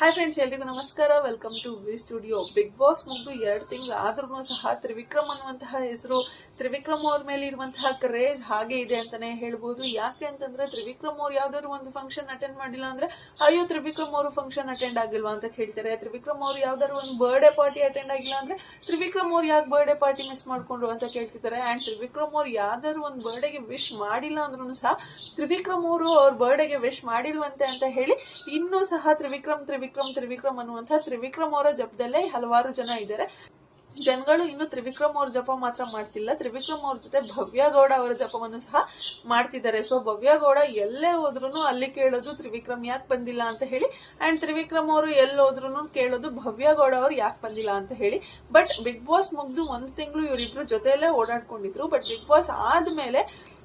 Hi friends ಎಲ್ರಿಗೂ ನಮಸ್ಕಾರ. Welcome to V studio Bigg Boss ಮುಗ್ದು ಎರಡು ತಿಂಗಳು ಆದ್ರೂ ಸಹ ತ್ರಿವಿಕ್ರಮ್ ಅನ್ನುವಂತಹ ಹೆಸರು, ತ್ರಿವಿಕ್ರಮ್ ಅವ್ರ ಮೇಲೆ ಇರುವಂತಹ ಕ್ರೇಜ್ ಹಾಗೆ ಇದೆ ಅಂತಾನೆ ಹೇಳ್ಬೋದು. ಯಾಕೆ ಅಂತಂದ್ರೆ ತ್ರಿವಿಕ್ರಮ್ ಅವ್ರು ಯಾವ್ದಾದ್ರು ಒಂದು ಫಂಕ್ಷನ್ ಅಟೆಂಡ್ ಮಾಡಿಲ್ಲ ಅಂದ್ರೆ, ಅಯ್ಯೋ ತ್ರಿವಿಕ್ರಮ್ ಅವರು ಫಂಕ್ಷನ್ ಅಟೆಂಡ್ ಆಗಿಲ್ವಾ ಅಂತ ಕೇಳ್ತಾರೆ. ತ್ರಿವಿಕ್ರಮ್ ಅವ್ರು ಯಾವ್ದಾದ್ರು ಒಂದು ಬರ್ಡೇ ಪಾರ್ಟಿ ಅಟೆಂಡ್ ಆಗಿಲ್ಲ ಅಂದ್ರೆ, ತ್ರಿವಿಕ್ರಮ್ ಅವ್ರು ಯಾಕೆ ಬರ್ಡೇ ಪಾರ್ಟಿ ಮಿಸ್ ಮಾಡ್ಕೊಂಡ್ರು ಅಂತ ಕೇಳ್ತಿದ್ದಾರೆ. ಅಂಡ್ ತ್ರಿವಿಕ್ರಮ್ ಅವ್ರು ಯಾವ್ದಾದ್ರು ಒಂದು ಬರ್ಡೇಗೆ ವಿಶ್ ಮಾಡಿಲ್ಲ ಅಂದ್ರೂ ಸಹ, ತ್ರಿವಿಕ್ರಮ್ ಅವರು ಅವ್ರ ಬರ್ಡೇಗೆ ವಿಶ್ ಮಾಡಿಲ್ವಂತೆ ಅಂತ ಹೇಳಿ, ಇನ್ನೂ ಸಹ ತ್ರಿವಿಕ್ರಮ್ ತ್ರಿವಿಕ್ರಮ್ ತ್ರಿವಿಕ್ರಮ್ ಅನ್ನುವಂತಹ ತ್ರಿವಿಕ್ರಮ್ ಅವರ ಜಪದಲ್ಲೇ ಹಲವಾರು ಜನ ಇದ್ದಾರೆ. ಜನಗಳು ಇನ್ನು ತ್ರಿವಿಕ್ರಮ್ ಅವ್ರ ಜಪ ಮಾತ್ರ ಮಾಡ್ತಿಲ್ಲ. ತ್ರಿವಿಕ್ರಮ್ ಅವ್ರ ಜೊತೆ ಭವ್ಯ ಗೌಡ ಅವರ ಜಪವನ್ನು ಸಹ ಮಾಡ್ತಿದ್ದಾರೆ. ಸೊ ಭವ್ಯ ಗೌಡ ಎಲ್ಲೇ ಹೋದ್ರು ಅಲ್ಲಿ ಕೇಳೋದು ತ್ರಿವಿಕ್ರಮ್ ಯಾಕೆ ಬಂದಿಲ್ಲ ಅಂತ ಹೇಳಿ ಅಂಡ್ ತ್ರಿವಿಕ್ರಮ್ ಅವರು ಎಲ್ಲಿ ಹೋದ್ರು ಕೇಳೋದು ಭವ್ಯ ಗೌಡ ಅವ್ರು ಯಾಕೆ ಬಂದಿಲ್ಲ ಅಂತ ಹೇಳಿ. ಬಟ್ ಬಿಗ್ ಬಾಸ್ ಮುಗ್ದು ಒಂದ್ ತಿಂಗಳು ಇವರಿಬ್ರು ಜೊತೆಯಲ್ಲೇ ಓಡಾಡ್ಕೊಂಡಿದ್ರು. ಬಟ್ ಬಿಗ್ ಬಾಸ್ ಆದ್ಮೇಲೆ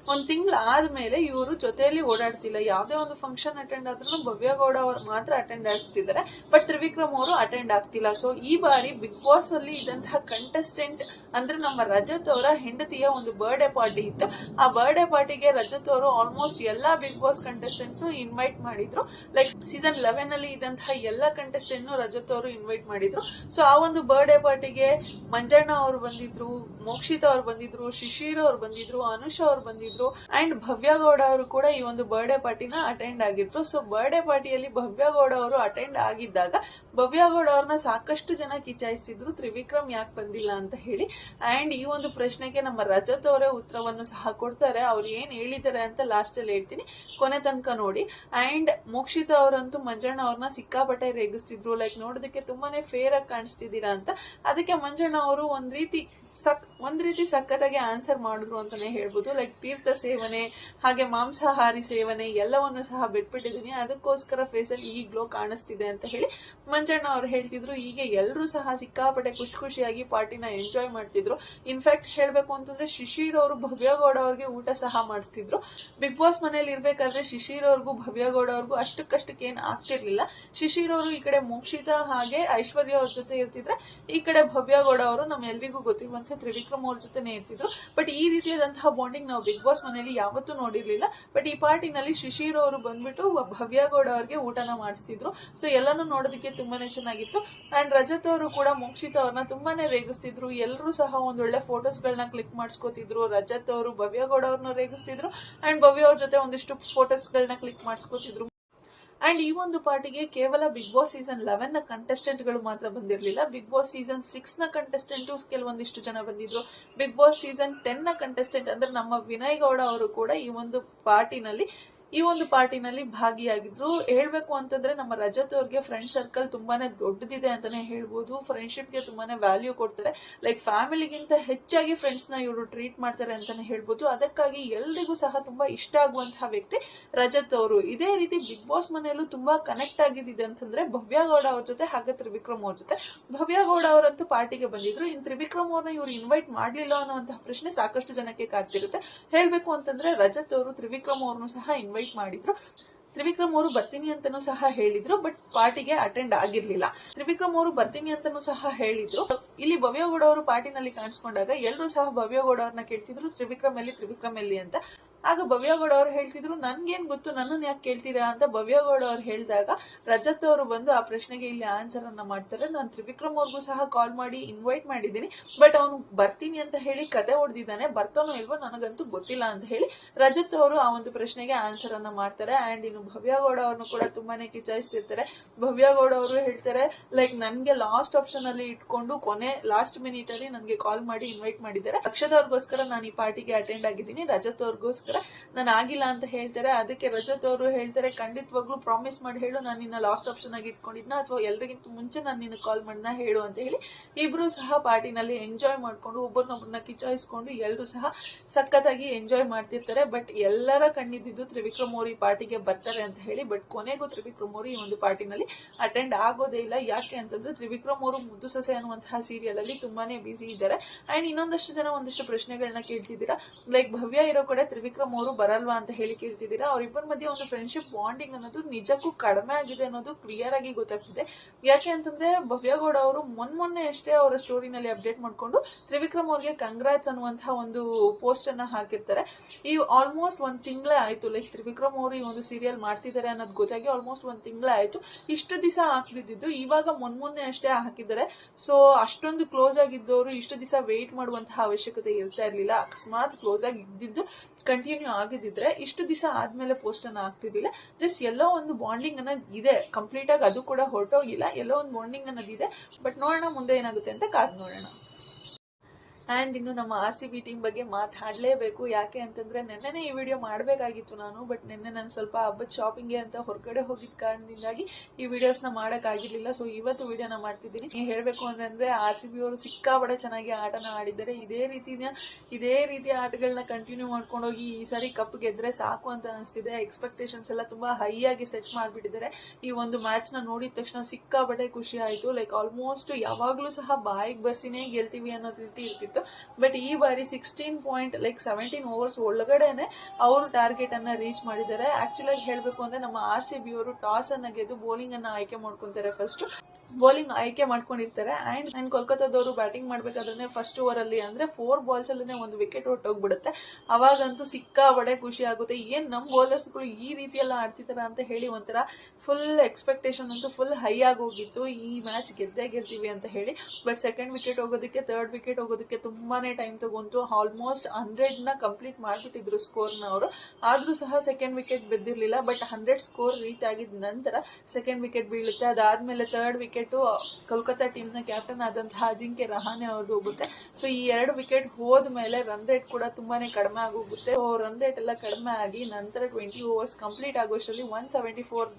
ಒಂದ್ ತಿಂಗಳು ಆದ್ಮೇಲೆ ಇವರು ಜೊತೆಯಲ್ಲಿ ಓಡಾಡ್ತಿಲ್ಲ. ಯಾವ್ದೇ ಒಂದು ಫಂಕ್ಷನ್ ಅಟೆಂಡ್ ಆದ್ರೂ ಭವ್ಯಗೌಡ ಅವ್ರು ಮಾತ್ರ ಅಟೆಂಡ್ ಆಗ್ತಿದ್ದಾರೆ. ಬಟ್ ತ್ರಿವಿಕ್ರಮ್ ಅವರು ಅಟೆಂಡ್ ಆಗ್ತಿಲ್ಲ. ಸೊ ಈ ಬಾರಿ ಬಿಗ್ ಬಾಸ್ ಅಲ್ಲಿ ಇದಂತಹ ಕಂಟೆಸ್ಟೆಂಟ್ ಅಂದ್ರೆ ನಮ್ಮ ರಜತ್ ಅವರ ಹೆಂಡತಿಯ ಒಂದು ಬರ್ಡೇ ಪಾರ್ಟಿ ಇತ್ತು. ಆ ಬರ್ಡೇ ಪಾರ್ಟಿಗೆ ರಜತ್ ಅವರು ಆಲ್ಮೋಸ್ಟ್ ಎಲ್ಲಾ ಬಿಗ್ ಬಾಸ್ ಕಂಟೆಸ್ಟೆಂಟ್ ಇನ್ವೈಟ್ ಮಾಡಿದ್ರು. ಲೈಕ್ ಸೀಸನ್ ಲೆವೆನ್ ಅಲ್ಲಿ ಇದಂತಹ ಎಲ್ಲಾ ಕಂಟೆಸ್ಟೆಂಟ್ ರಜತ್ ಅವರು ಇನ್ವೈಟ್ ಮಾಡಿದ್ರು. ಸೊ ಆ ಒಂದು ಬರ್ಡೇ ಪಾರ್ಟಿಗೆ ಮಂಜಣ್ಣ ಅವರು ಬಂದಿದ್ರು, ಮೋಕ್ಷಿತ ಅವ್ರು ಬಂದಿದ್ರು, ಶಿಶಿರ್ ಅವ್ರು ಬಂದಿದ್ರು, ಅನುಷಾ ಅವ್ರು ಬಂದಿದ್ರು. ಅಂಡ್ ಭವ್ಯ ಗೌಡ ಅವರು ಕೂಡ ಈ ಒಂದು ಬರ್ಡೇ ಪಾರ್ಟಿನ ಅಟೆಂಡ್ ಆಗಿದ್ರು. ಸೊ ಬರ್ಡೇ ಪಾರ್ಟಿಯಲ್ಲಿ ಭವ್ಯ ಗೌಡ ಅವರು ಅಟೆಂಡ್ ಆಗಿದ್ದಾಗ ಭವ್ಯ ಗೌಡ ಅವ್ರನ್ನ ಸಾಕಷ್ಟು ಜನ ಕಿಚಾಯಿಸಿದ್ರು ತ್ರಿವಿಕ್ರಮ್ ಯಾಕೆ ಬಂದಿಲ್ಲ ಅಂತ ಹೇಳಿ. ಅಂಡ್ ಈ ಒಂದು ಪ್ರಶ್ನೆಗೆ ನಮ್ಮ ರಜತ್ ಅವರೇ ಉತ್ತರವನ್ನು ಸಹ ಕೊಡ್ತಾರೆ. ಅವ್ರು ಏನ್ ಹೇಳಿದ್ದಾರೆ ಅಂತ ಲಾಸ್ಟ್ ಅಲ್ಲಿ ಹೇಳ್ತೀನಿ. ಕೊನೆ ತನಕ ನೋಡಿ. ಅಂಡ್ ಮೋಕ್ಷಿತ ಅವರಂತೂ ಮಂಜಣ್ಣ ಅವ್ರನ್ನ ಸಿಕ್ಕಾಪಟ್ಟೆ ರೇಗಿಸ್ತಿದ್ರು. ಲೈಕ್ ನೋಡೋದಕ್ಕೆ ತುಂಬಾನೇ ಫೇರ್ ಆಗಿ ಕಾಣಿಸ್ತಿದ್ದೀರಾ ಅಂತ. ಅದಕ್ಕೆ ಮಂಜಣ್ಣ ಅವರು ಒಂದ್ ರೀತಿ ಸಕ್ ಒಂದ್ ರೀತಿ ಸಖತ್ತಾಗಿ ಆನ್ಸರ್ ಮಾಡಿದ್ರು ಅಂತಾನೆ ಹೇಳ್ಬೋದು. ಲೈಕ್ ತೀರ್ಥ ಸೇವನೆ, ಹಾಗೆ ಮಾಂಸಾಹಾರಿ ಸೇವನೆ ಎಲ್ಲವನ್ನು ಸಹ ಬಿಟ್ಬಿಟ್ಟಿದ್ದೀನಿ ಅದಕ್ಕೋಸ್ಕರ ಫೇಸಲ್ಲಿ ಈ ಗ್ಲೋ ಕಾಣಿಸ್ತಿದೆ ಅಂತ ಹೇಳಿ ಮಂಜಣ್ಣ ಅವ್ರು ಹೇಳ್ತಿದ್ರು. ಹೀಗೆ ಎಲ್ಲರೂ ಸಹ ಸಿಕ್ಕಾಪಟ್ಟೆ ಖುಷಿ ಖುಷಿಯಾಗಿ ಪಾರ್ಟಿನ ಎಂಜಾಯ್ ಮಾಡ್ತಿದ್ರು. ಇನ್ಫ್ಯಾಕ್ಟ್ ಹೇಳ್ಬೇಕು ಅಂತಂದ್ರೆ ಶಿಶಿರ್ ಅವರು ಭವ್ಯಗೌಡ ಅವ್ರಿಗೆ ಊಟ ಸಹ ಮಾಡಿಸ್ತಿದ್ರು ಬಿಗ್ ಬಾಸ್ ಮನೇಲಿ ಇರ್ಬೇಕಾದ್ರೆ ಶಿಶಿರ್ ಅವ್ರಿಗೂ ಭವ್ಯಗೌಡ ಅವ್ರಿಗೂ ಅಷ್ಟಕ್ಕಷ್ಟಕ್ಕೆ ಏನ್ ಆಗ್ತಿರ್ಲಿಲ್ಲ. ಶಿಶಿರ್ ಅವರು ಈ ಕಡೆ ಮೋಕ್ಷಿತಾ ಹಾಗೆ ಐಶ್ವರ್ಯ ಅವ್ರ ಜೊತೆ ಇರ್ತಿದ್ರೆ ಈ ಕಡೆ ಭವ್ಯಗೌಡ ಅವರು ನಮ್ಮ ಎಲ್ರಿಗೂ ಗೊತ್ತಿರುವಂತೆ ತ್ರಿವಿಕ್ರಮ್ ಅವ್ರ ಜೊತೆನೆ ಇರ್ತಿದ್ರು ಬಟ್ ಈ ರೀತಿಯಾದಂತಹ ಬಾಂಡಿಂಗ್ ನಾವು ಬಿಗ್ ಬಾಸ್ ಮನೆಯಲ್ಲಿ ಯಾವತ್ತೂ ನೋಡಿರ್ಲಿಲ್ಲ. ಬಟ್ ಈ ಪಾರ್ಟಿನಲ್ಲಿ ಶಿಶಿರ್ ಅವರು ಬಂದ್ಬಿಟ್ಟು ಭವ್ಯಗೌಡ ಅವ್ರಿಗೆ ಊಟನ ಮಾಡಿಸ್ತಿದ್ರು. ಸೊ ಎಲ್ಲಾನು ನೋಡೋದಕ್ಕೆ ತುಂಬಾನೇ ಚೆನ್ನಾಗಿತ್ತು. ಅಂಡ್ ರಜತ್ ಅವರು ಕೂಡ, ಮೋಕ್ಷಿತ್ ಅವ್ರನ್ನ ತುಂಬಾನೇ ರೇಗಿಸ್ತಿದ್ರು. ಎಲ್ಲರೂ ಸಹ ಒಂದೊಳ್ಳೆ ಫೋಟೋಸ್ ಗಳನ್ನ ಕ್ಲಿಕ್ ಮಾಡಿಸ್ಕೋತಿದ್ರು. ರಜತ್ ಅವರು ಭವ್ಯಗೌಡ ಅವ್ರನ್ನ ರೇಗಿಸ್ತಿದ್ರು. ಅಂಡ್ ಭವ್ಯ ಅವ್ರ ಜೊತೆ ಒಂದಿಷ್ಟು ಫೋಟೋಸ್ ಗಳನ್ನ ಕ್ಲಿಕ್ ಮಾಡಿಸ್ಕೋತಿದ್ರು. ಅಂಡ್ ಈ ಒಂದು ಪಾರ್ಟಿಗೆ ಕೇವಲ ಬಿಗ್ ಬಾಸ್ ಸೀಸನ್ ಲೆವೆನ್ನ ಕಂಟೆಸ್ಟೆಂಟ್ಗಳು ಮಾತ್ರ ಬಂದಿರಲಿಲ್ಲ. ಬಿಗ್ ಬಾಸ್ ಸೀಸನ್ ಸಿಕ್ಸ್ನ ಕಂಟೆಸ್ಟೆಂಟ್ ಕೆಲವೊಂದಿಷ್ಟು ಜನ ಬಂದಿದ್ರು. ಬಿಗ್ ಬಾಸ್ ಸೀಸನ್ ಟೆನ್ನ ಕಂಟೆಸ್ಟೆಂಟ್ ಅಂದ್ರೆ ನಮ್ಮ ವಿನಯ್ ಗೌಡ ಅವರು ಕೂಡ ಈ ಒಂದು ಪಾರ್ಟಿನಲ್ಲಿ ಈ ಒಂದು ಪಾರ್ಟಿನಲ್ಲಿ ಭಾಗಿಯಾಗಿದ್ರು. ಹೇಳ್ಬೇಕು ಅಂತಂದ್ರೆ ನಮ್ಮ ರಜತ್ ಅವ್ರಿಗೆ ಫ್ರೆಂಡ್ ಸರ್ಕಲ್ ತುಂಬಾನೇ ದೊಡ್ಡದಿದೆ ಅಂತಾನೆ ಹೇಳ್ಬೋದು. ಫ್ರೆಂಡ್ಶಿಪ್ಗೆ ತುಂಬಾನೇ ವ್ಯಾಲ್ಯೂ ಕೊಡ್ತಾರೆ. ಲೈಕ್ ಫ್ಯಾಮಿಲಿಗಿಂತ ಹೆಚ್ಚಾಗಿ ಫ್ರೆಂಡ್ಸ್ನ ಇವರು ಟ್ರೀಟ್ ಮಾಡ್ತಾರೆ ಅಂತಾನೆ ಹೇಳ್ಬೋದು. ಅದಕ್ಕಾಗಿ ಎಲ್ರಿಗೂ ಸಹ ತುಂಬಾ ಇಷ್ಟ ಆಗುವಂತಹ ವ್ಯಕ್ತಿ ರಜತ್ ಅವರು. ಇದೇ ರೀತಿ ಬಿಗ್ ಬಾಸ್ ಮನೆಯಲ್ಲೂ ತುಂಬಾ ಕನೆಕ್ಟ್ ಆಗಿದ್ದಿದೆ ಅಂತಂದ್ರೆ ಭವ್ಯ ಗೌಡ ಅವ್ರ ಜೊತೆ, ಹಾಗೆ ತ್ರಿವಿಕ್ರಮ್ ಅವ್ರ ಜೊತೆ. ಭವ್ಯ ಗೌಡ ಅವರಂತೂ ಪಾರ್ಟಿಗೆ ಬಂದಿದ್ರು. ಇನ್ ತ್ರಿವಿಕ್ರಮ್ ಅವ್ರನ್ನ ಇವ್ರು ಇನ್ವೈಟ್ ಮಾಡ್ಲಿಲ್ಲ ಅನ್ನುವಂತಹ ಪ್ರಶ್ನೆ ಸಾಕಷ್ಟು ಜನಕ್ಕೆ ಕಾಡ್ತಿರುತ್ತೆ ಹೇಳ್ಬೇಕು ಅಂತಂದ್ರೆ ರಜತ್ ಅವರು, ತ್ರಿವಿಕ್ರಮ್ ಅವ್ರನ್ನು ಸಹ ಇನ್ವೈಟ್ ಮಾಡಿದ್ರು. ತ್ರಿವಿಕ್ರಮ್ ಅವರು ಬರ್ತೀನಿ ಅಂತಾನೂ ಸಹ ಹೇಳಿದ್ರು ಬಟ್ ಪಾರ್ಟಿಗೆ ಅಟೆಂಡ್ ಆಗಿರ್ಲಿಲ್ಲ. ತ್ರಿವಿಕ್ರಮ್ ಅವರು ಬರ್ತೀನಿ ಅಂತಾನೂ ಸಹ ಹೇಳಿದ್ರು. ಇಲ್ಲಿ ಭವ್ಯಗೌಡ ಅವರು ಪಾರ್ಟಿನಲ್ಲಿ ಕಾಣಿಸ್ಕೊಂಡಾಗ ಎಲ್ಲರೂ ಸಹ ಭವ್ಯಗೌಡ ಅವ್ರನ್ನ ಕೇಳ್ತಿದ್ರು, ತ್ರಿವಿಕ್ರಮ್ ಎಲ್ಲಿ ತ್ರಿವಿಕ್ರಮ್ ಎಲ್ಲಿ ಅಂತ. ಆಗ ಭವ್ಯಗೌಡ ಅವ್ರು ಹೇಳ್ತಿದ್ರು, ನನ್ಗೇನ್ ಗೊತ್ತು? ನನ್ನನ್ನು ಯಾಕೆ ಕೇಳ್ತೀರಾ? ಅಂತ ಭವ್ಯಗೌಡ ಅವ್ರು ಹೇಳಿದಾಗ, ರಜತ್ ಅವರು ಬಂದು ಆ ಪ್ರಶ್ನೆಗೆ ಇಲ್ಲಿ ಆನ್ಸರ್ ಅನ್ನ ಮಾಡ್ತಾರೆ. ನಾನು ತ್ರಿವಿಕ್ರಮ್ ಅವ್ರಿಗೂ ಸಹ ಕಾಲ್ ಮಾಡಿ ಇನ್ವೈಟ್ ಮಾಡಿದ್ದೀನಿ. ಬಟ್ ಅವನು ಬರ್ತೀನಿ ಅಂತ ಹೇಳಿ ಕತೆ ಹೊಡೆದಿದ್ದಾನೆ ಬರ್ತಾನೋ ಇಲ್ವೋ ನನಗಂತೂ ಗೊತ್ತಿಲ್ಲ ಅಂತ ಹೇಳಿ ರಜತ್ ಅವರು ಆ ಒಂದು ಪ್ರಶ್ನೆಗೆ ಆನ್ಸರ್ ಅನ್ನ ಮಾಡ್ತಾರೆ. ಅಂಡ್ ಇನ್ನು ಭವ್ಯಗೌಡ ಅವ್ರನ್ನು ಕೂಡ ತುಂಬಾನೇ ಕಿಚಾಯಿಸ್ತಿರ್ತಾರೆ ಭವ್ಯಗೌಡ ಅವರು ಹೇಳ್ತಾರೆ ಲೈಕ್ ನನ್ಗೆ ಲಾಸ್ಟ್ ಆಪ್ಷನ್ ಅಲ್ಲಿ ಇಟ್ಕೊಂಡು ಕೊನೆ ಲಾಸ್ಟ್ ಮಿನಿಟ್ ಅಲ್ಲಿ ನನ್ಗೆ ಕಾಲ್ ಮಾಡಿ ಇನ್ವೈಟ್ ಮಾಡಿದ್ದಾರೆ. ಅಕ್ಷದವ್ರಿಗೋಸ್ಕರ ನಾನು ಈ ಪಾರ್ಟಿಗೆ ಅಟೆಂಡ್ ಆಗಿದ್ದೀನಿ. ರಜತ್ ಅವ್ರಿಗೋಸ್ಕರ ನಾನು ಆಗಿಲ್ಲ ಅಂತ ಹೇಳ್ತಾರೆ, ಅದಕ್ಕೆ ರಜತ್ ಅವರು ಹೇಳ್ತಾರೆ, ಖಂಡಿತವಾಗ್ಲೂ ಪ್ರಾಮಿಸ್ ಮಾಡಿ ಹೇಳು, ನಾನು ನಿನ್ನ ಲಾಸ್ಟ್ ಆಪ್ಷನ್ ಆಗಿ ಇಟ್ಕೊಂಡಿದ್ನ, ಅಥವಾ ಎಲ್ರಿಗಿಂತ ಮುಂಚೆ ನಾನು ನಿನ್ನ ಕಾಲ್ ಮಾಡಿದ್ನ ಹೇಳು ಅಂತ ಹೇಳಿ ಇಬ್ರು ಸಹ ಪಾರ್ಟಿನಲ್ಲಿ ಎಂಜಾಯ್ ಮಾಡ್ಕೊಂಡು ಒಬ್ಬರನ್ನೊಬ್ಬರನ್ನ ಕಿಚಾಯಿಸ್ಕೊಂಡು ಎಲ್ಲರೂ ಸಹ ಸಖತ್ತಾಗಿ ಎಂಜಾಯ್ ಮಾಡ್ತಿರ್ತಾರೆ. ಬಟ್ ಎಲ್ಲರ ಕಣ್ಣಿದ್ದು ತ್ರಿವಿಕ್ರಮ್ ಅವರು ಪಾರ್ಟಿಗೆ ಬರ್ತಾರೆ ಅಂತ ಹೇಳಿ ಬಟ್ ಕೊನೆಗೂ ತ್ರಿವಿಕ್ರಮ್ ಅವರು ಈ ಒಂದು ಪಾರ್ಟಿನಲ್ಲಿ ಅಟೆಂಡ್ ಆಗೋದೇ ಇಲ್ಲ. ಯಾಕೆ ಅಂತಂದ್ರೆ ತ್ರಿವಿಕ್ರಮ್ ಅವರು ಮುದ್ದು ಸೊಸೆ ಅನ್ನುವಂತಹ ಸೀರಿಯಲ್ ಅಲ್ಲಿ ತುಂಬಾನೇ ಬ್ಯುಸಿ ಇದ್ದಾರೆ. ಅಂಡ್ ಇನ್ನೊಂದಷ್ಟು ಜನ ಒಂದಿಷ್ಟು ಪ್ರಶ್ನೆಗಳನ್ನ ಕೇಳ್ತಿದ್ದೀರಾ. ಲೈಕ್ ಭವ್ಯ ಇರೋ ಕಡೆ ತ್ರಿವಿಕ್ರಮ್ ತ್ರಿವಿಕ್ರಮ್ ಅವರು ಬರಲ್ವಾ ಅಂತ ಹೇಳಿ ಕೇಳ್ತಿದ್ದೀರಾ? ಅವರಿಬ್ಬರ ಮಧ್ಯೆ ಒಂದು ಫ್ರೆಂಡ್ಶಿಪ್ ಬಾಂಡಿಂಗ್ ಅನ್ನೋದು ನಿಜಕ್ಕೂ ಕಡಿಮೆ ಆಗಿದೆ ಅನ್ನೋದು ಕ್ಲಿಯರ್ ಆಗಿ ಗೊತ್ತಾಗ್ತಿದೆ. ಯಾಕೆ ಅಂತಂದ್ರೆ ಭವ್ಯಗೌಡ ಅವರು ಮೊನ್ ಮೊನ್ನೆ ಅಷ್ಟೇ ಅವರ ಸ್ಟೋರಿನಲ್ಲಿ ಅಪ್ಡೇಟ್ ಮಾಡಿಕೊಂಡು ತ್ರಿವಿಕ್ರಮ್ ಅವ್ರಿಗೆ ಕಂಗ್ರಾಟ್ಸ್ ಅನ್ನುವಂತಹ ಒಂದು ಪೋಸ್ಟ್ ಅನ್ನ ಹಾಕಿರ್ತಾರೆ. ಈ ಆಲ್ಮೋಸ್ಟ್ ಒಂದ್ ತಿಂಗಳೇ ಆಯ್ತು ಲೈಕ್ ತ್ರಿವಿಕ್ರಮ್ ಅವರು ಈ ಒಂದು ಸೀರಿಯಲ್ ಮಾಡ್ತಿದ್ದಾರೆ ಅನ್ನೋದು ಗೊತ್ತಾಗಿ ಆಲ್ಮೋಸ್ಟ್ ಒಂದ್ ತಿಂಗಳೇ ಆಯ್ತು. ಇಷ್ಟು ದಿವಸ ಹಾಕ್ತಿದ್ದಿದ್ದು ಇವಾಗ ಮೊನ್ ಮೊನ್ನೆ ಅಷ್ಟೇ ಹಾಕಿದ್ದಾರೆ. ಸೊ ಅಷ್ಟೊಂದು ಕ್ಲೋಸ್ ಆಗಿದ್ದವರು ಇಷ್ಟು ದಿವಸ ವೇಟ್ ಮಾಡುವಂತಹ ಅವಶ್ಯಕತೆ ಇರ್ತಾ ಇರಲಿಲ್ಲ. ಅಕಸ್ಮಾತ್ ಕ್ಲೋಸ್ ಆಗಿ ಇದ್ದಿದ್ದು ಕಂಟಿನ್ಯೂ ಆಗಿದ್ರೆ ಇಷ್ಟು ದಿವಸ ಆದ್ಮೇಲೆ ಪೋಸ್ಟ್ ಅನ್ನ ಆಗ್ತಿರ್ಲಿಲ್ಲ ಜಸ್ಟ್ ಎಲ್ಲೋ ಒಂದು ಬಾಂಡಿಂಗ್ ಅನ್ನೋದು ಇದೆ. ಕಂಪ್ಲೀಟ್ ಆಗಿ ಅದು ಕೂಡ ಹೊರಟೋಗಿಲ್ಲ. ಎಲ್ಲೋ ಒಂದು ಬಾಂಡಿಂಗ್ ಅನ್ನೋದಿದೆ ಬಟ್ ನೋಡೋಣ ಮುಂದೆ ಏನಾಗುತ್ತೆ ಅಂತ ಕಾದ್ ನೋಡೋಣ. ಆ್ಯಂಡ್ ಇನ್ನು ನಮ್ಮ ಆರ್ ಸಿ ಬಿ ಟೀಮ್ ಬಗ್ಗೆ ಮಾತಾಡಲೇಬೇಕು. ಯಾಕೆ ಅಂತಂದರೆ ನೆನ್ನೆನೇ ಈ ವಿಡಿಯೋ ಮಾಡಬೇಕಾಗಿತ್ತು ನಾನು ಬಟ್ ನಿನ್ನೆ ನಾನು ಸ್ವಲ್ಪ ಹಬ್ಬದ ಶಾಪಿಂಗ್ಗೆ ಅಂತ ಹೊರಗಡೆ ಹೋಗಿದ್ದ ಕಾರಣದಿಂದಾಗಿ ಈ ವಿಡಿಯೋಸ್ನ ಮಾಡೋಕ್ಕಾಗಿರಲಿಲ್ಲ. ಸೊ ಇವತ್ತು ವಿಡಿಯೋನ ಮಾಡ್ತಿದ್ದೀನಿ. ಹೇಳಬೇಕು ಅಂತಂದರೆ ಆರ್ ಸಿ ಬಿ ಅವರು ಸಿಕ್ಕಾಬಡೆ ಚೆನ್ನಾಗಿ ಆಟನ ಆಡಿದ್ದಾರೆ. ಇದೇ ರೀತಿನ, ಇದೇ ರೀತಿಯ ಆಟಗಳನ್ನ ಕಂಟಿನ್ಯೂ ಮಾಡ್ಕೊಂಡು ಹೋಗಿ ಈ ಸಾರಿ ಕಪ್ ಗೆದ್ದರೆ ಸಾಕು ಅಂತ ಅನಿಸ್ತಿದೆ. ಎಕ್ಸ್ಪೆಕ್ಟೇಷನ್ಸ್ ಎಲ್ಲ ತುಂಬಾ ಹೈ ಆಗಿ ಸೆಟ್ ಮಾಡಿಬಿಟ್ಟಿದ್ದಾರೆ. ಈ ಒಂದು ಮ್ಯಾಚ್ನ ನೋಡಿದ ತಕ್ಷಣ ಸಿಕ್ಕಾಪಟ್ಟೆ ಖುಷಿ ಆಯಿತು. ಲೈಕ್ ಆಲ್ಮೋಸ್ಟ್ ಯಾವಾಗಲೂ ಸಹ ಬಾಯಿಗೆ ಬರ್ಸಿನೇ ಗೆಲ್ತೀವಿ ಅನ್ನೋ ರೀತಿ ಇರ್ತಿತ್ತು. ಬಟ್ ಈ ಬಾರಿ sixteen point like seventeen overs ಒಳಗಡೆನೆ ಅವರು ಟಾರ್ಗೆಟ್ ಅನ್ನ ರೀಚ್ ಮಾಡಿದ್ದಾರೆ. ಆಕ್ಚುಲ್ ಹೇಳ್ಬೇಕು ಅಂದ್ರೆ ನಮ್ಮ ಆರ್ ಸಿ ಬಿ ಅವರು ಟಾಸ್ ಅನ್ನ ಗೆದ್ದು ಬೌಲಿಂಗ್ ಅನ್ನ ಆಯ್ಕೆ ಮಾಡ್ಕೊಂತಾರೆ ಫಸ್ಟ್ ಬೌಲಿಂಗ್ ಆಯ್ಕೆ ಮಾಡ್ಕೊಂಡಿರ್ತಾರೆ. ಅಂಡ್ ಅಂಡ್ ಕೋಲ್ಕತ್ತಾದವರು ಬ್ಯಾಟಿಂಗ್ ಮಾಡಬೇಕಾದ್ರೆ ಫಸ್ಟ್ ಓವರ್ ಅಲ್ಲಿ ಅಂದ್ರೆ ಫೋರ್ ಬಾಲ್ಸ್ ಅಲ್ಲೇ ಒಂದು ವಿಕೆಟ್ ಹೊಟ್ಟೋಗ್ಬಿಡುತ್ತೆ ಅವಾಗಂತೂ ಸಿಕ್ಕಾಬಡೆ ಖುಷಿ ಆಗುತ್ತೆ. ಏನ್ ನಮ್ ಬೌಲರ್ಸ್ಗಳು ಈ ರೀತಿ ಎಲ್ಲ ಆಡ್ತಿದಾರ ಅಂತ ಹೇಳಿ ಒಂಥರ ಫುಲ್ ಎಕ್ಸ್ಪೆಕ್ಟೇಷನ್ ಅಂತೂ ಫುಲ್ ಹೈ ಆಗೋಗಿತ್ತು ಈ ಮ್ಯಾಚ್ ಗೆದ್ದೇ ಗೆಲ್ತೀವಿ ಅಂತ ಹೇಳಿ. ಬಟ್ ಸೆಕೆಂಡ್ ವಿಕೆಟ್ ಹೋಗೋದಕ್ಕೆ ಥರ್ಡ್ ವಿಕೆಟ್ ಹೋಗೋದಕ್ಕೆ ತುಂಬಾನೇ ಟೈಮ್ ತಗೊಂತು. ಆಲ್ಮೋಸ್ಟ್ ಹಂಡ್ರೆಡ್ನ ಕಂಪ್ಲೀಟ್ ಮಾಡ್ಬಿಟ್ಟಿದ್ರು ಸ್ಕೋರ್ನ ಅವರು. ಆದ್ರೂ ಸಹ ಸೆಕೆಂಡ್ ವಿಕೆಟ್ ಬಿದ್ದಿರಲಿಲ್ಲ. ಬಟ್ ಹಂಡ್ರೆಡ್ ಸ್ಕೋರ್ ರೀಚ್ ಆಗಿದ ನಂತರ ಸೆಕೆಂಡ್ ವಿಕೆಟ್ ಬೀಳುತ್ತೆ. ಅದಾದ್ಮೇಲೆ ಥರ್ಡ್ ವಿಕೆಟ್ ಕೋಲ್ಕತ್ತಾ ಟೀಮ್ನ ಕ್ಯಾಪ್ಟನ್ ಆದಂತಹ ಅಜಿಂಕ್ಯ ರಹಾನೆ ಅವ್ರದ್ದು ಹೋಗುತ್ತೆ. ಸೊ ಈ ಎರಡು ವಿಕೆಟ್ ಹೋದ ಮೇಲೆ ರನ್ ರೇಟ್ ಕೂಡ ತುಂಬಾನೇ ಕಡಿಮೆ ಆಗೋಗುತ್ತೆ. ರನ್ ರೇಟ್ ಎಲ್ಲ ಕಡಿಮೆ ಆಗಿ ನಂತರ ಟ್ವೆಂಟಿ ಓವರ್ಸ್ ಕಂಪ್ಲೀಟ್ ಆಗೋಷ್ಟರಲ್ಲಿ ಒನ್ ಸೆವೆಂಟಿ ಫೋರ್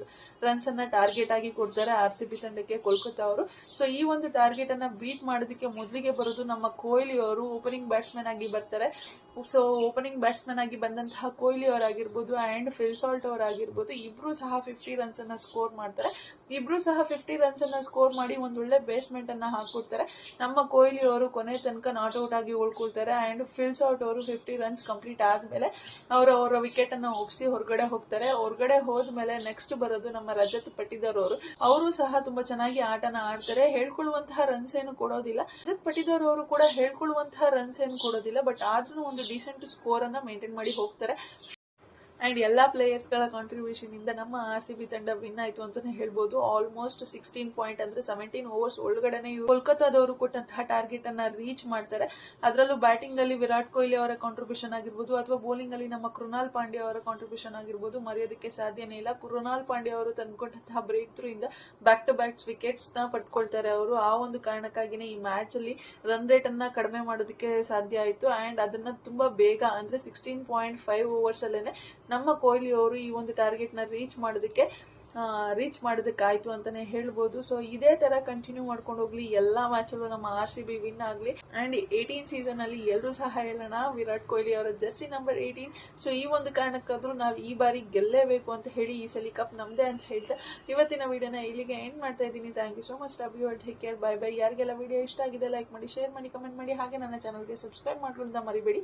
ರನ್ಸ್ ಅನ್ನ ಟಾರ್ಗೆಟ್ ಆಗಿ ಕೊಡ್ತಾರೆ ಆರ್ ಸಿ ಬಿ ತಂಡಕ್ಕೆ ಕೋಲ್ಕತ್ತಾ ಅವರು. ಸೊ ಈ ಒಂದು ಟಾರ್ಗೆಟ್ ಅನ್ನ ಬೀಟ್ ಮಾಡೋದಕ್ಕೆ ಮೊದಲಿಗೆ ಬರೋದು ನಮ್ಮ ಕೊಹ್ಲಿ ಅವರು ಓಪನಿಂಗ್ ಬ್ಯಾಟ್ಸ್ಮನ್ ಆಗಿ ಬರ್ತಾರೆ. ಸೊ ಓಪನಿಂಗ್ ಬ್ಯಾಟ್ಸ್ಮನ್ ಆಗಿ ಬಂದಂತಹ ಕೊಹ್ಲಿ ಅವರಾಗಿರ್ಬೋದು ಅಂಡ್ ಫಿಲ್ಸಾಲ್ಟ್ ಅವರಾಗಿರ್ಬೋದು, ಇಬ್ರು ಸಹ ಫಿಫ್ಟಿ ರನ್ಸ್ ಅನ್ನ ಸ್ಕೋರ್ ಮಾಡ್ತಾರೆ. ಇಬ್ರು ಸಹ ಫಿಫ್ಟಿ ರನ್ಸ್ ಅನ್ನ ಸ್ಕೋರ್ ಮಾಡಿ ಒಂದೊಳ್ಳೆ ಒಳ್ಳೆ ಬೇಸ್ಮೆಂಟ್ ಅನ್ನ ಹಾಕೊಡ್ತಾರೆ ನಮ್ಮ ಕೊಹ್ಲಿ ಅವರು ಕೊನೆ ತನಕ ನಾಟ್ ಔಟ್ ಆಗಿ ಉಳ್ಕೊಳ್ತಾರೆ ಅಂಡ್ ಔಟ್ ಅವರು ಫಿಫ್ಟಿ ರನ್ಸ್ ಕಂಪ್ಲೀಟ್ ಆದ್ಮೇಲೆ ಅವರು ಅವರ ವಿಕೆಟ್ ಅನ್ನ ಒಪ್ಸಿ ಹೊರಗಡೆ ಹೋಗ್ತಾರೆ. ಹೊರಗಡೆ ಹೋದ್ಮೇಲೆ ನೆಕ್ಸ್ಟ್ ಬರೋದು ನಮ್ಮ ರಜತ್ ಪಟ್ಟಿದಾರ್ ಅವರು. ಅವರು ಸಹ ತುಂಬಾ ಚೆನ್ನಾಗಿ ಆಟನ ಆಡ್ತಾರೆ. ಹೇಳ್ಕೊಳ್ಳುವಂತಹ ರನ್ಸ್ ಏನು ಕೊಡೋದಿಲ್ಲ. ರಜತ್ ಪಟ್ಟಿದಾರ್ ಅವರು ಕೂಡ ಹೇಳ್ಕೊಳ್ಳುವಂತಹ ರನ್ಸ್ ಏನು ಕೊಡೋದಿಲ್ಲ. ಬಟ್ ಆದ್ರೂ ಒಂದು ಡಿಸೆಂಟ್ ಸ್ಕೋರ್ ಅನ್ನ ಮೇಂಟೈನ್ ಮಾಡಿ ಹೋಗ್ತಾರೆ. ಅಂಡ್ ಎಲ್ಲ ಪ್ಲೇಯರ್ಸ್ಗಳ ಕಾಂಟ್ರಿಬ್ಯೂಷನಿಂದ ನಮ್ಮ ಆರ್ ಸಿ ಬಿ ತಂಡ ವಿನ್ ಆಯಿತು ಅಂತಲೇ ಹೇಳ್ಬೋದು. ಆಲ್ಮೋಸ್ಟ್ ಸಿಕ್ಸ್ಟೀನ್ ಪಾಯಿಂಟ್ ಅಂದರೆ ಸೆವೆಂಟೀನ್ ಓವರ್ಸ್ ಒಳಗಡೆನೆ ಕೋಲ್ಕತ್ತಾದವರು ಕೊಟ್ಟಂತಹ ಟಾರ್ಗೆಟ್ ಅನ್ನು ರೀಚ್ ಮಾಡ್ತಾರೆ. ಅದರಲ್ಲೂ ಬ್ಯಾಟಿಂಗಲ್ಲಿ ವಿರಾಟ್ ಕೊಹ್ಲಿ ಅವರ ಕಾಂಟ್ರಿಬ್ಯೂಷನ್ ಆಗಿರ್ಬೋದು ಅಥವಾ ಬೌಲಿಂಗಲ್ಲಿ ನಮ್ಮ ಕೃಣಾಲ್ ಪಾಂಡ್ಯ ಅವರ ಕಾಂಟ್ರಿಬ್ಯೂಷನ್ ಆಗಿರ್ಬೋದು ಮರೆಯೋದಕ್ಕೆ ಸಾಧ್ಯನೇ ಇಲ್ಲ. ಕೃಣಾಲ್ ಪಾಂಡ್ಯ ಅವರು ತಂದುಕೊಂಡಂತಹ ಬ್ರೇಕ್ ಥ್ರೂ ಇಂದ ಬ್ಯಾಕ್ ಟು ಬ್ಯಾಕ್ ವಿಕೆಟ್ಸ್ನ ಪಡ್ಕೊಳ್ತಾರೆ ಅವರು. ಆ ಒಂದು ಕಾರಣಕ್ಕಾಗಿನೇ ಈ ಮ್ಯಾಚಲ್ಲಿ ರನ್ ರೇಟ್ ಅನ್ನ ಕಡಿಮೆ ಮಾಡೋದಕ್ಕೆ ಸಾಧ್ಯ ಆಯಿತು. ಆ್ಯಂಡ್ ಅದನ್ನು ತುಂಬ ಬೇಗ ಅಂದರೆ ಸಿಕ್ಸ್ಟೀನ್ ಪಾಯಿಂಟ್ ಫೈವ್ ಓವರ್ಸಲ್ಲೇ ನಮ್ಮ ಕೊಹ್ಲಿ ಅವರು ಈ ಒಂದು ಟಾರ್ಗೆಟ್ನ ರೀಚ್ ಮಾಡೋದಕ್ಕೆ ರೀಚ್ ಮಾಡೋದಕ್ಕಾಯ್ತು ಅಂತಾನೆ ಹೇಳ್ಬೋದು. ಸೊ ಇದೇ ತರ ಕಂಟಿನ್ಯೂ ಮಾಡ್ಕೊಂಡು ಹೋಗ್ಲಿ. ಎಲ್ಲಾ ಮ್ಯಾಚ್ ಅಲ್ಲೂ ನಮ್ಮ ಆರ್ ಸಿ ಬಿ ವಿನ್ ಆಗ್ಲಿ. ಅಂಡ್ ಏಯ್ಟೀನ್ ಸೀಸನ್ ಅಲ್ಲಿ ಎಲ್ಲರೂ ಸಹ ಹೇಳೋಣ, ವಿರಾಟ್ ಕೊಹ್ಲಿ ಅವರ ಜರ್ಸಿ ನಂಬರ್ ಏಯ್ಟೀನ್ ಸೊ ಈ ಒಂದು ಕಾರಣಕ್ಕಾದ್ರೂ ನಾವು ಈ ಬಾರಿ ಗೆಲ್ಲೇಬೇಕು ಅಂತ ಹೇಳಿ ಈ ಸಲ ಕಪ್ ನಮ್ದೇ ಅಂತ ಹೇಳ್ತಾ ಇವತ್ತಿನ ವಿಡಿಯೋನ ಇಲ್ಲಿಗೆ ಎಂಡ್ ಮಾಡ್ತಾ ಇದ್ದೀನಿ. Thank you so much love you take care bye bye ಯಾರಿಗೆಲ್ಲ ವಿಡಿಯೋ ಇಷ್ಟ ಆಗಿದೆ ಲೈಕ್ ಮಾಡಿ ಶೇರ್ ಮಾಡಿ ಕಮೆಂಟ್ ಮಾಡಿ, ಹಾಗೆ ನನ್ನ ಚಾನಲ್ಗೆ ಸಬ್ಸ್ಕ್ರೈಬ್ ಮಾಡ್ಕೊಳ್ಳೋದ ಮರಿಬೇಡಿ.